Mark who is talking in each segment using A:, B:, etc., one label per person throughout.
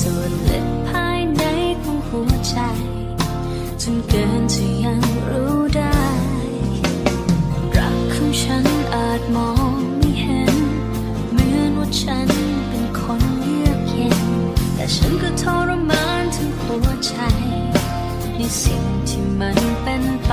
A: ส่วนลึกภายในของหัวใจ จนเกินจะยังรู้ได้ รักของฉันอาจมองไม่เห็น เหมือนว่าฉันเป็นคนเยือกเย็น แต่ฉันก็ทรมานถึงหัวใจ ในสิ่งที่มัน
B: เป็นไป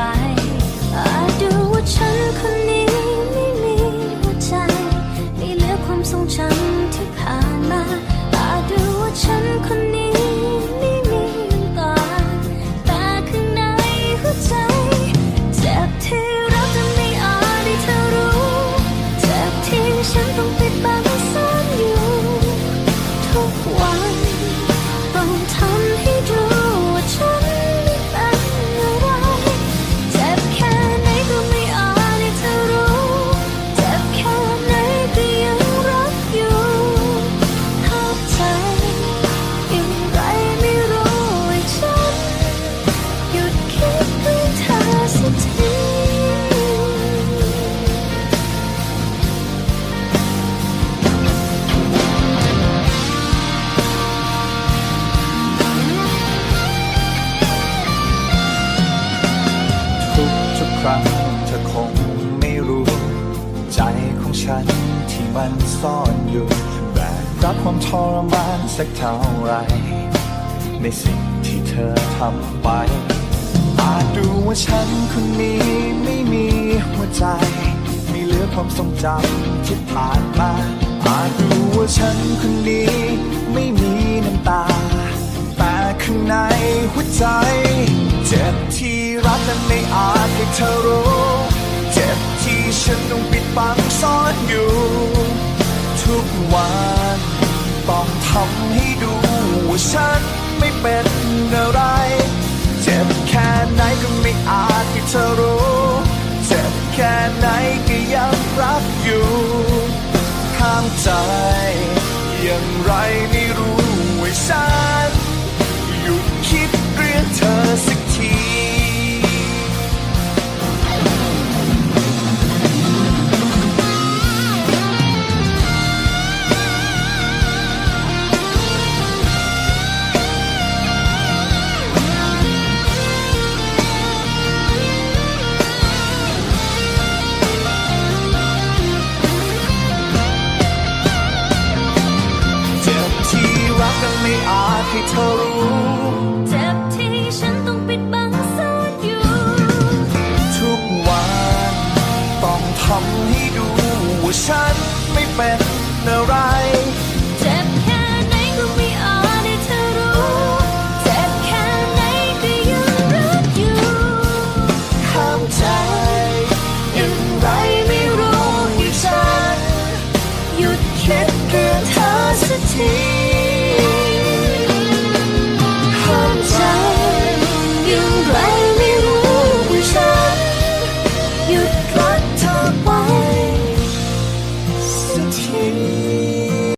B: ครั้งเธอคงไม่รู้ ใจของฉันที่มันซ่อนอยู่แบกรับความทรมานสักเท่าไร ในสิ่งที่เธอทำไป อาจดูว่าฉันคนนี้ไม่มีหัวใจ ไม่เหลือความทรงจำที่ผ่านมา อาจดูว่าฉันคนนี้ไม่มีน้ำตา ข้างในหัวใจ เจ็บที่รักแต่ไม่อาจให้เธอรู้ เจ็บที่ฉันต้องปิดบังซ่อนอยู่ ทุกวันต้องทำให้ดูว่าฉันไม่เป็นอะไร เจ็บแค่ไหนก็ไม่อาจให้เธอรู้ เจ็บแค่ไหนก็ยังรักอยู่ ข้ามใจอย่างไรไม่รู้ว่าฉัน เป็นอะไร